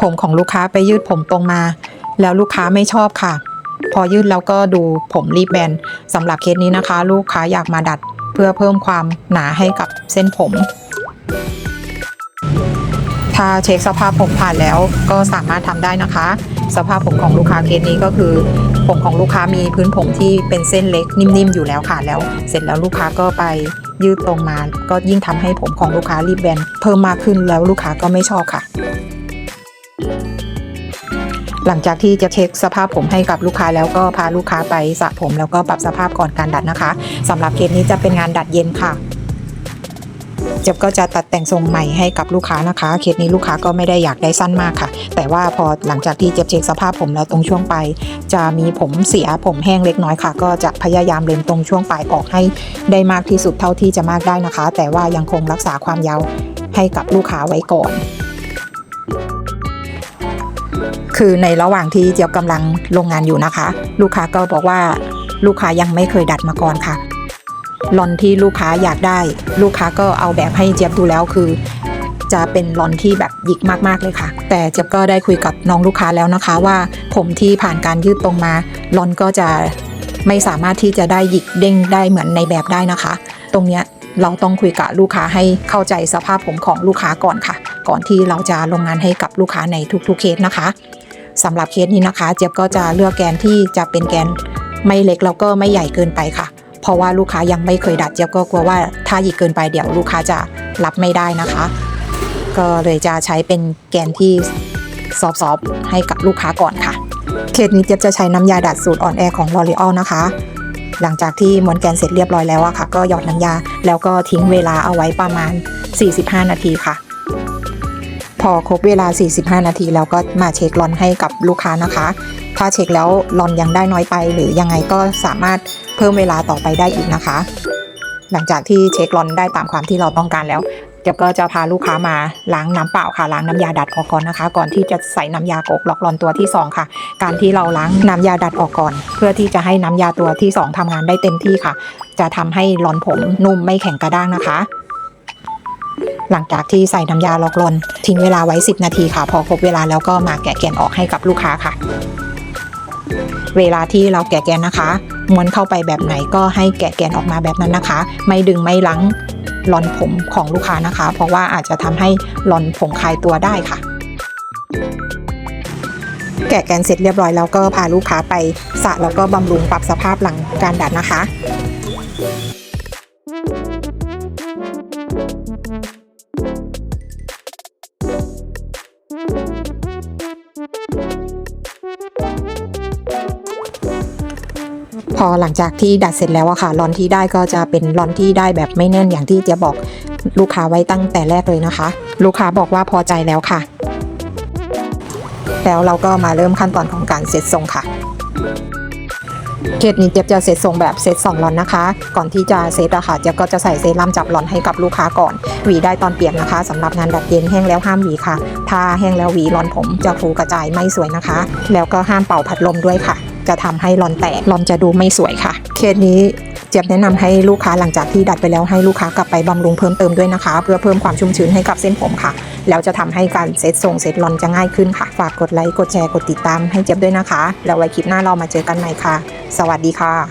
ผมของลูกค้าไปยืดผมตรงมา แล้วลูกค้าไม่ชอบค่ะ พอยืดแล้วก็ดูผมรีบแบนสำหรับเคสนี้นะคะ ลูกค้าอยากมาดัดเพื่อเพิ่มความหนาให้กับเส้นผมถ้าเช็คสภาพผมผ่านแล้วก็สามารถทำได้นะคะ สภาพผมของลูกค้าเคสนี้ก็คือ ผมของลูกค้ามีพื้นผมที่เป็นเส้นเล็กนิ่มๆอยู่แล้วค่ะแล้ว เสร็จแล้วลูกค้าก็ไปยืดตรงมา ก็ยิ่งทำให้ผมของลูกค้ารีบแบนเพิ่มมากขึ้นแล้วลูกค้าก็ไม่ชอบค่ะ หลังจากที่จะเช็คสภาพผมให้กับลูกค้าแล้วก็พาลูกค้าไปสระผมแล้วก็ปรับสภาพก่อนการดัดนะคะสำหรับเคสนี้จะเป็นงานดัดเย็นค่ะเจ็บก็จะตัดแต่งทรงใหม่ให้กับลูกค้านะคะ เคสนี้ลูกค้าก็ไม่ได้อยากได้สั้นมากค่ะ แต่ว่าพอหลังจากที่เจ็บเช็คสภาพผมแล้วตรงช่วงปลายจะมีผมเสียผมแห้งเล็กน้อยค่ะ ก็จะพยายามเลนตรงช่วงปลายออกให้ได้มากที่สุดเท่าที่จะมากได้นะคะ แต่ว่ายังคงรักษาความยาวให้กับลูกค้าไว้ก่อน คือในระหว่างที่เจี๊ยบกำลังลงงานอยู่นะคะ ลูกค้าก็บอกว่าลูกค้ายังไม่เคยดัดมาก่อนค่ะลอนที่ลูกค้าอยากได้ ลูกค้าก็เอาแบบให้เจี๊ยบดูแล้วคือ จะเป็นลอนที่แบบหยิกมากๆเลยค่ะ แต่เจี๊ยบก็ได้คุยกับน้องลูกค้าแล้วนะคะว่า ผมที่ผ่านการยืดตรงมาลอนก็จะไม่สามารถที่จะได้หยิกเด้งได้เหมือนในแบบได้นะคะ ตรงเนี้ยเราต้องคุยกับลูกค้าให้เข้าใจสภาพผมของลูกค้าก่อนค่ะ ก่อนที่เราจะลงงานให้กับลูกค้าในทุกๆเคสนะคะ สำหรับเคสนี้นะคะ เจี๊ยบก็จะเลือกแกนที่จะเป็นแกนไม่เล็กแล้วก็ไม่ใหญ่เกินไปค่ะ เพราะว่าลูกค้ายังไม่เคยดัดเจี๊ยบก็กลัวว่าถ้าหยิกเกินไปเดี๋ยวลูกค้าจะรับไม่ได้นะคะ ก็เลยจะใช้เป็นแกนที่ซอฟๆให้กับลูกค้าก่อนค่ะ เคสนี้เจี๊ยบจะใช้น้ำยาดัดสูตรอ่อนแอของ L'Oreal นะคะหลังจากที่ม้วนแกนเสร็จเรียบร้อยแล้วอะค่ะ ก็หยอดน้ำยา แล้วก็ทิ้งเวลาเอาไว้ประมาณ 45 นาทีค่ะ พอครบเวลา 45 นาทีแล้วก็มาเช็คลอนให้กับลูกค้านะคะ ถ้าเช็คแล้วลอนยังได้น้อยไป หรือยังไงก็สามารถเพิ่มเวลาต่อไปได้อีกนะคะ หลังจากที่เช็คลอนได้ตามความที่เราต้องการแล้วเดี๋ยวก็จะพาลูกค้ามาล้างน้ำเปล่าค่ะล้างน้ำยาดัดออกก่อนนะคะ ก่อนที่จะใส่น้ำยากกล็อกลอนตัวที่สองค่ะ การที่เราล้างน้ำยาดัดออกก่อน เพื่อที่จะให้น้ำยาตัวที่สองทำงานได้เต็มที่ค่ะ จะทำให้ลอนผมนุ่มไม่แข็งกระด้างนะคะ หลังจากที่ใส่น้ำยาล็อกลนทิ้งเวลาไว้ 10 นาทีค่ะ พอครบเวลาแล้วก็มาแกะแกนออกให้กับลูกค้าค่ะ เวลาที่เราแกะแกนนะคะ ม้วนเข้าไปแบบไหนก็ให้แกะแกนออกมาแบบนั้นนะคะ ไม่ดึงไม่ลังลอนผมของลูกค้านะคะ เพราะว่าอาจจะทำให้ลอนผมคลายตัวได้ค่ะแกะแกนเสร็จเรียบร้อยแล้วก็พาลูกค้าไปสระแล้วก็บำรุงปรับสภาพหลังการดัดนะคะ พอหลังจากที่ดัดเสร็จแล้วอะค่ะลอนที่ได้ก็จะเป็นลอนที่ได้แบบไม่แน่นอย่างที่เจะบอกลูกค้าไว้ตั้งแต่แรกเลยนะคะ ลูกค้าบอกว่าพอใจแล้วค่ะ แล้วเราก็มาเริ่มขั้นตอนของการเสร็จทรงค่ะเคสนี้เจ๊จะเซตทรงแบบเซตสองลอนนะคะ ก่อนที่จะเซตอะค่ะเจ๊ก็จะใส่เซรั่มจับลอนให้กับลูกค้าก่อนหวีได้ตอนเปียกนะคะสำหรับงานดัดเย็นแห้งแล้วห้ามหวีค่ะ ถ้าแห้งแล้วหวีลอนผมจะฟูกระจายไม่สวยนะคะ แล้วก็ห้ามเป่าพัดลมด้วยค่ะ จะทำให้ลอนแตกลอนจะดูไม่สวยค่ะ เคสนี้เจี๊ยบแนะนำให้ลูกค้าหลังจากที่ดัดไปแล้วให้ลูกค้ากลับไปบำรุงเพิ่มเติมด้วยนะคะ เพื่อเพิ่มความชุ่มชื้นให้กับเส้นผมค่ะ แล้วจะทำให้การเซตทรงเซตลอนจะง่ายขึ้นค่ะ ฝากกดไลค์กดแชร์กดติดตามให้เจี๊ยบด้วยนะคะ แล้วไว้คลิปหน้าเรามาเจอกันใหม่ค่ะ สวัสดีค่ะ